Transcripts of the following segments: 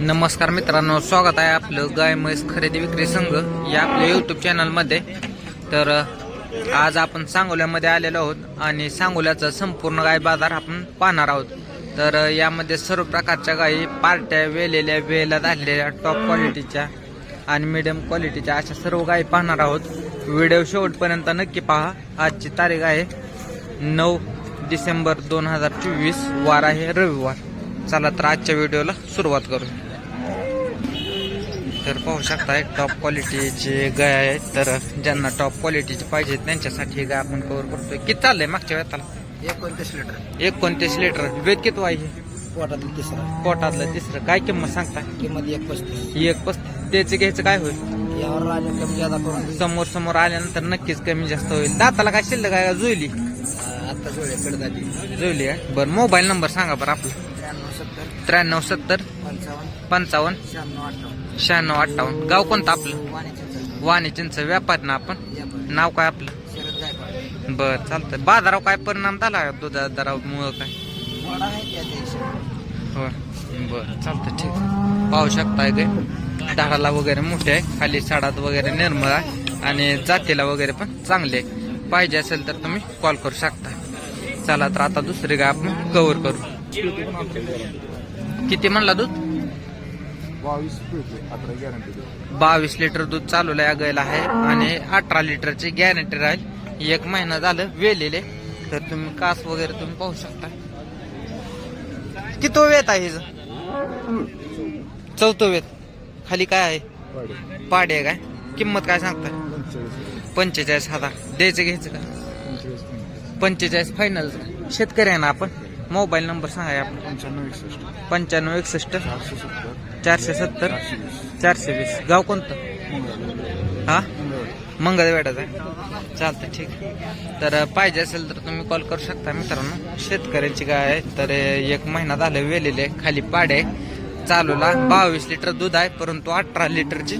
नमस्कार मित्रांनो स्वागत आहे आपलं गाय म्हैस खरेदी विक्री संघ या आपल्या यूट्यूब चॅनलमध्ये तर आज आपण सांगोल्यामध्ये आलेलो आहोत आणि सांगोल्याचा संपूर्ण गाय बाजार आपण पाहणार आहोत. तर यामध्ये सर्व प्रकारच्या गायी पार्ट्या वेलेल्या वेला झालेल्या टॉप क्वालिटीच्या आणि मिडियम क्वालिटीच्या अशा सर्व गायी पाहणार आहोत. व्हिडिओ शेवटपर्यंत नक्की पहा. आजची तारीख आहे नऊ डिसेंबर दोन हजार चोवीस. वार आहे रविवार. चला तर आजच्या व्हिडिओला सुरुवात करू तर पाहू शकताय टॉप क्वालिटीचे गाय आहेत. तर ज्यांना टॉप क्वालिटीचे पाहिजे त्यांच्यासाठी ही गाय आपण कव्हर करतोय. किती चाललंय मागच्या वेळाला एकोणतीस लिटर एकोणतीस लिटर वेद किती आहे? पोटातील तिसरा. पोटातलं तिसरं. काय किंमत सांगताय किंमत एक पस्तीस एक पस्तीस त्याचं घ्यायचं काय होईल? यावर राजा कमी जादा करून देऊ. समोर समोर आल्यानंतर नक्कीच कमी जास्त होईल. दाताला काय शिल्लक आहे जुळली? अं, आता जोडे कडदाजी जुळली बरं मोबाईल नंबर सांगा बरं आपला. त्र्याण्णव सत्तर पंचावन्न पंचावन्न शहाण्णव अठ्ठावन्न शहाण्णव अठ्ठावन्न. गाव कोणतं आपलं? वाणिज्य वाणी चिंच व्यापार ना आपण? नाव काय आपलं? शरद गायकवाड बर चालतंय. बाजारावर काय परिणाम झाला दुधा दरामुळं काय? वडा आहे त्या दिवशी. होय. बर चालतंय ठीक आहे. पाहू शकताय काय झाडाला वगैरे मोठे आहे. खाली साडात वगैरे निर्मळ आहे. आणि जातीला वगैरे पण चांगले आहे. पाहिजे असेल तर तुम्ही कॉल करू शकता चला तर आता दुसरी गाय आपण कव्हर करू. किती म्हणला दूध? बावीस गॅरंटी बावीस लिटर दूध चालू या गायला आहे आणि अठरा लिटरची गॅरंटी राहील. एक महिना झालं वेलेले तर तुम्ही कास वगैरे तुम्ही पाहू शकता. किती वेत आहे चौथं वेत. खाली काय आहे? पाडे. काय? किंमत काय सांगताय पंचेचाळीस. हजार. द्यायचं घ्यायचं का? पंचेचाळीस फायनल शेतकरी आहे ना आपण? मोबाईल नंबर सांगा आपण पंच्याण्णव एकसष्ट. पंच्याण्णव एकसष्ट. चारशे सत्तर. चारशे सत्तर. चारशे वीस. चारशे वीस. गाव कोणतं? हा? मंगळवेढाच आहे. चालतं ठीक. तर पाहिजे असेल तर तुम्ही कॉल करू शकता मित्रांनो. शेतकऱ्यांची गाय आहे तर एक महिना झाला वेलेले खाली पाडे चालूला बावीस लिटर दूध आहे. परंतु अठरा लिटरची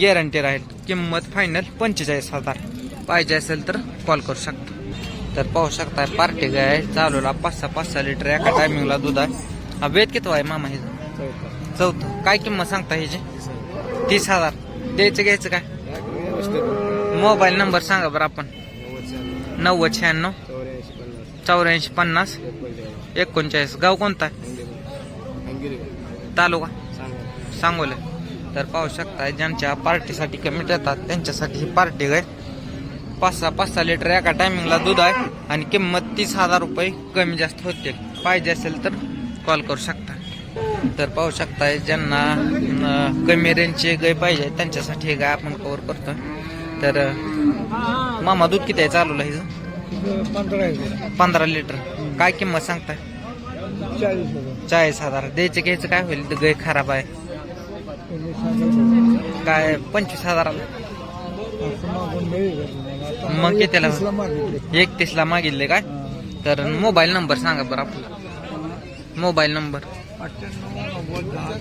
गॅरंटी राहील. किंमत फायनल पंचेचाळीस हजार. पाहिजे असेल तर कॉल करू शकता. तर पाहू शकताय पार्टी गाय आहे चालूला पाच सहा पाच सहा लिटर एका टायमिंगला दूध आहे. हा वेद किती आहे मामा हिचं? चौथं. काय किंमत सांगता ह्याची तीस हजार. द्यायचं घ्यायचं काय? मोबाईल नंबर सांगा बरं आपण. नव्वद शहाण्णव चौऱ्याऐंशी पन्नास एकोणचाळीस. गाव कोणता? आहे तालुका? सांगोले. तर पाहू शकता ज्यांच्या पार्टीसाठी कमिट येतात त्यांच्यासाठी ही पार्टी गाय पाच सहा पाच सहा लिटर एका टायमिंगला दूध आहे आणि किंमत तीस हजार रुपये कमी जास्त होते. पाहिजे असेल तर कॉल करू शकता. तर पाहू शकताय ज्यांना कमी रेंजचे गाय पाहिजे त्यांच्यासाठी हे गाय आपण कव्हर करतो. तर मामा दूध किती आहे चालू हिचं? पंधरा लिटर. काय किंमत सांगताय? चाळीस हजार. द्यायचं घ्यायचं काय होईल? गाय खराब आहे. काय पंचवीस हजाराला? मग कितीला एकतीस ला मागितले काय? तर मोबाईल नंबर सांगा बरं आपला. Mobile number.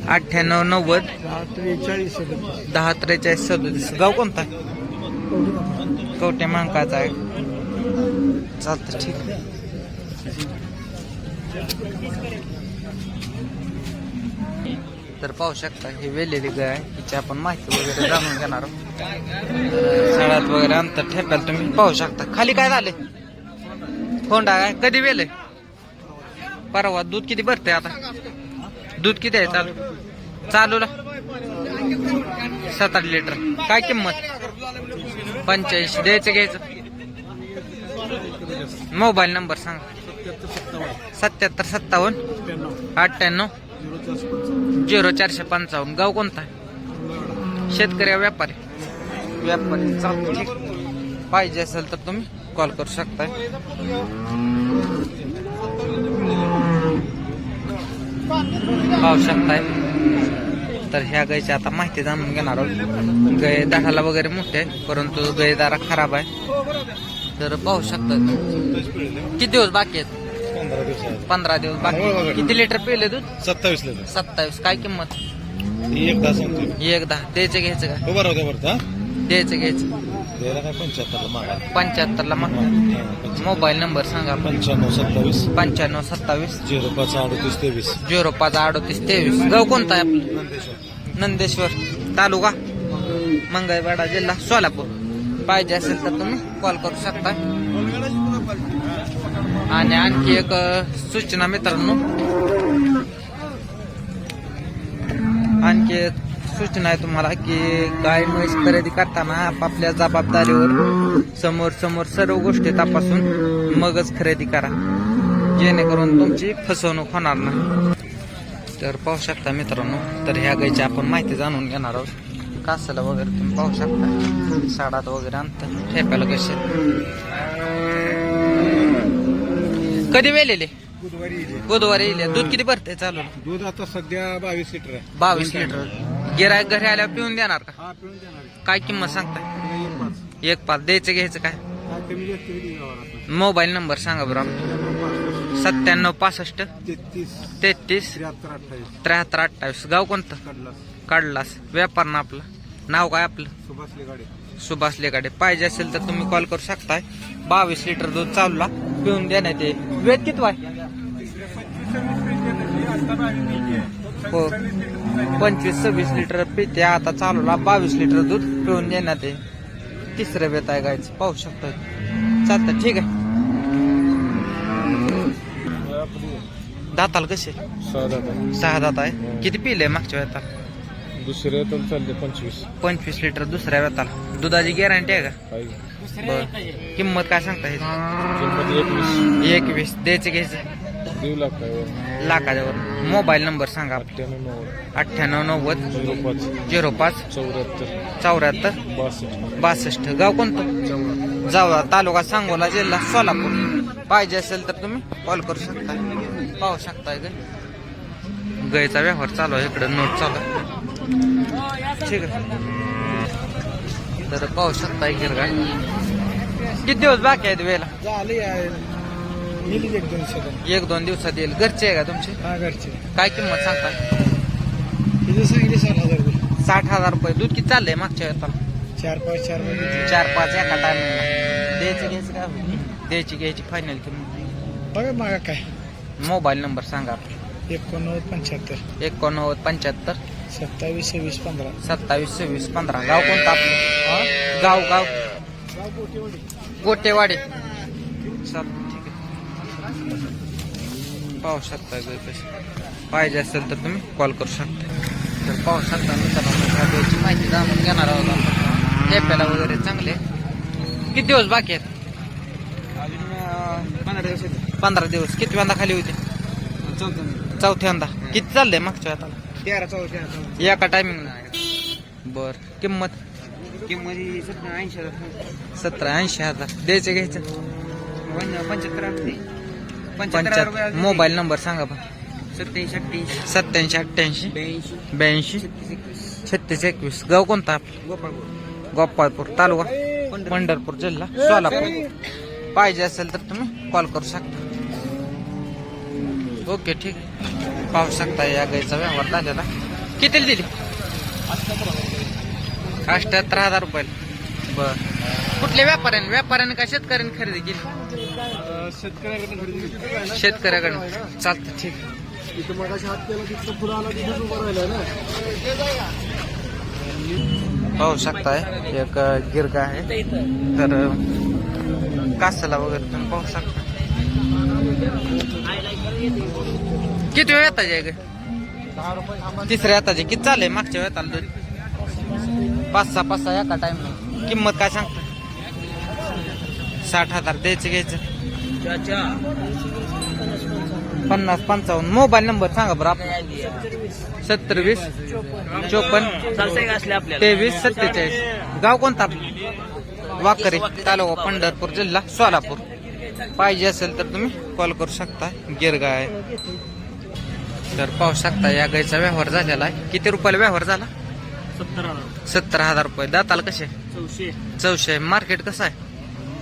अठ्ठ्याण्णव नव्वद दहा त्रेचाळीस सदतीस. गाव कोणता? कवटे मांकाचा आहे. चालतं ठीक आहे. तर पाहू शकता हे वेलेली गाय आहे हिची आपण माहिती वगैरे जाणून घेणार आहोत. वगैरे अंतर ठेप्याला तुम्ही पाहू शकता. खाली काय झाले होंडा काय? कधी वेले परवा दूध किती भरते आता? दूध किती आहे चालू? चालूला? सात आठ लिटर. काय किंमत? पंच्याऐंशी. द्यायचं घ्यायचं? मोबाईल नंबर सांगा. सत्याहत्तर सत्तावन्न. अठ्ठ्याण्णव. झिरो चारशे पंचावन्न. गाव कोणता? आहे शेतकरी व्यापारी. व्यापारी. चालतो ठीक. पाहिजे असेल तर तुम्ही कॉल करू शकताय. पाहू शकताय. तर ह्या गायची आता माहिती जाणून घेणार आहोत. गाय दाढाला वगैरे मोठे आहे परंतु गाय दारा खराब आहे. तर पाहू शकता किती दिवस बाकी आहेत? पंधरा दिवस पंधरा दिवस. बाकी किती लिटर पिले दूध? सत्तावीस लिटर. सत्तावीस. काय किंमत? एक तास सांगतो एक दहा द्यायचं घ्यायचं का? उभा हा? द्यायचं घ्यायचं. द्यायला काय पंच्याहत्तरला मागा. पंच्याहत्तरला मग. मोबाईल नंबर सांगा पंच्याण्णव सत्तावीस. पंच्याण्णव सत्तावीस. झिरो पाच अडतीस तेवीस. झिरो पाच अडतीस तेवीस. गाव कोणता आहे आपलं? नंदेश्वर. तालुका? मंगळवेढा जिल्हा. सोलापूर. पाहिजे असेल तर तुम्ही कॉल करू शकता. आणि आणखी एक सूचना मित्रांनो. आणखी एक सूचना आहे तुम्हाला की गाय म्हैस खरेदी करताना आपापल्या जबाबदारीवर समोर समोर सर्व गोष्टी तपासून मगच खरेदी करा. जेणेकरून तुमची फसवणूक होणार नाही. तर पाहू शकता मित्रांनो तर ह्या गायची आपण माहिती जाणून घेणार आहोत. कासाला वगैरे तुम्ही पाहू शकता. साडात वगैरे आणतं. ठेपायला कसे कधी वेलेले बुधवारी बुधवारी येले दूध किती भरते चालू दूध आता सध्या बावीस लिटर आहे. बावीस लिटर. गिरायक घरी आल्यावर पिऊन देणार का? हा पिऊन देणार आहे. काय किंमत सांगताय? एक पाच. द्यायचं घ्यायचं काय? मोबाईल नंबर सांगा बरं. सत्त्याण्णव पासष्ट. तेहतीस. त्र्याहत्तर अठ्ठावीस. गाव कोणतं? काढलास व्यापार ना आपलं. नाव काय आपलं? सुभाषले गाडी सुभाष लेगाडे. पाहिजे असेल तर तुम्ही कॉल करू शकताय. बावीस लिटर दूध चालूला पिऊन देण्यात येईल. वेद किती वाय? हो. पंचवीस सव्वीस लिटर पिते आता चालूला बावीस लिटर दूध पिऊन देण्यात येईल. तिसरं वेत आहे गायचं पाहू शकतो. चालतं ठीक आहे. दाताल कसे? सहा दात आहे. किती पिले मागच्या वेताला दुसरे तर चालले पंचवीस. पंचवीस लिटर दुसऱ्या वेताला दुधाची गॅरंटी आहे का? किंमत काय सांगता ह्याची? किंमत एकवीस. एकवीस द्यायचे घ्यायचे? दीड मोबाईल नंबर सांगा. अठ्ठ्याण्णव नव्वद. अठ्ठ्याण्णव नव्वद झिरो पाच. झिरो पाच चौऱ्याहत्तर. चौऱ्याहत्तर बासष्ट. बासष्ट गाव कोणतं? जाऊ जावळा तालुका सांगोला जिल्हा सोलापूर. पाहिजे असेल तर तुम्ही कॉल करू शकता. पाहू शकताय का? गायचा व्यवहार चालू आहे. इकडे नोट चालू आहे. ठीक आहे. तर पाहू शकताय गिरगाय किती दिवस बाकी आहेत वेळेला झाली एक दोन सेकंद एक दोन दिवसात येईल. घरचे आहे का तुमचे? हा घरचे. काय किंमत तिथे सांगितले साठ हजार रुपये. साठ हजार रुपये. दूध किती चाललंय मागच्या वेळेला चार पाच चार चार पाच एका टायमिंगला द्यायची घ्यायची काय होईल? द्यायची घ्यायची. फायनल किंमत. बघा मागा काय. मोबाईल नंबर सांगा. एकोणनव्वद पंच्याहत्तर. एकोणनव्वद पंच्याहत्तर. सत्तावीस सव्वीस पंधरा. सत्तावीस सव्वीस पंधरा. गाव कोणतं आपलं? गाव गाव. गोटेवाडी. ठीक आहे. पाहू शकता पाहिजे असेल तर तुम्ही कॉल करू शकता. तर पाहू शकता मित्रांनो माहिती जाणून घेणार आहोत आपण. टेप्याला वगैरे चांगले. किती दिवस बाकी आहेत? पंधरा दिवस पंधरा दिवस. किती वेळा खाली होते? चौदा चौथ्यांदा किती चाललंय मागच्या वेळाला? तेरा चौदा एका टायमिंगला बर. किंमत? किंमत ऐंशी हजार सतरा ऐंशी हजार. द्यायचे घ्यायचं. पंच्याहत्तर. पंच्याहत्तर रुपये मोबाईल नंबर सांगा बा सत्याऐंशी अठ्ठ्याऐंशी. सत्याऐंशी अठ्ठ्याऐंशी. ब्याऐंशी. ब्याऐंशी. छत्तीस एकवीस. छत्तीस एकवीस. गाव कोणता आपलं? गोपाळपूर. गोपाळपूर तालुका. पंढरपूर. जिल्हा. सोलापूर. पाहिजे असेल तर तुम्ही कॉल करू शकता. ओके ठीक पाहू शकता या गाईचा व्यवहार झालेला. कितीला दिली? अठ्याहत्तर हजार रुपयाला बर. कुठल्या व्यापाऱ्याने? व्यापाऱ्याने का शेतकऱ्याने खरेदी केली? शेतकऱ्याकडे शेतकऱ्याकडे चालतं ठीक इथं मग हात केला तिथं फुलं आला उभं राहिलं ना पाहू शकताय. एक गिरगा आहे. तर कासाला वगैरे तुम्ही पाहू शकता. किती वेळ येताचे आहे दहा रुपये थांबा तिसऱ्या येताचे किती आहे मागच्या वेळेत दूध पाच सहा पाच सहा एका टाइम किंमत काय सांगता? साठ हजार द्यायचं घ्यायचं. पन्नास पंचावन्न. मोबाईल नंबर सांगा बरं आपला. सत्तर वीस चोपन्न तेवीस सत्तेचाळीस. गाव कोणता वाकरे तालुका पंढरपूर जिल्हा सोलापूर. पाहिजे असेल तर तुम्ही कॉल करू शकता. गिरगाय तर पाहू शकता या गायचा व्यवहार झालेला आहे. किती रुपयाला व्यवहार झाला? सत्तर हजार. सत्तर हजार रुपये. दाताला कसे? चौशे. चौशे. मार्केट कसं आहे?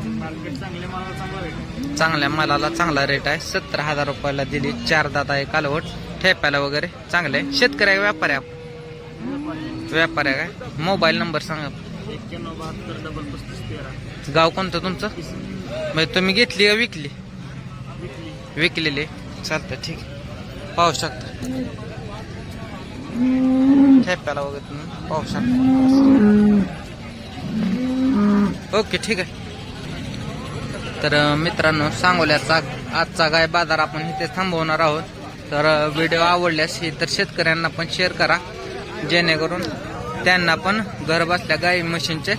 मार्केट चांगले मला चांगला रेट चांगल्या मालाला चांगला रेट आहे. सत्तर हजार रुपयाला दिली. चार दात आहे कालवट. ठेप्याला वगैरे. चांगले. शेतकरी आहे व्यापारी आहे? आपण? व्यापारी आहे काय? मोबाईल नंबर सांगा. एक्क्याण्णव बहात्तर डबल पस्तीस तेरा. गाव कोणतं तुमचं? म्हणजे तुम्ही घेतली का विकली? विकली. विकलेले. चालतं ठीक आहे. पाहू शकता. ठेप्याला वगैरे तुम्ही पाहू शकता. ओके ठीक आहे. तर मित्रांनो सांगोल्याचा आजचा गाय बाजार आपण इथे थांबवणार आहोत. तर व्हिडिओ आवडल्यास इतर तर शेतकऱ्यांना पण शेअर करा. जेणेकरून त्यांना पण घर बसल्या गाई मशीनचे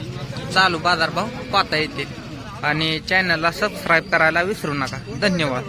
चालू बाजारभाव पाहता येतील. आणि चॅनलला सबस्क्राईब करायला विसरू नका. धन्यवाद.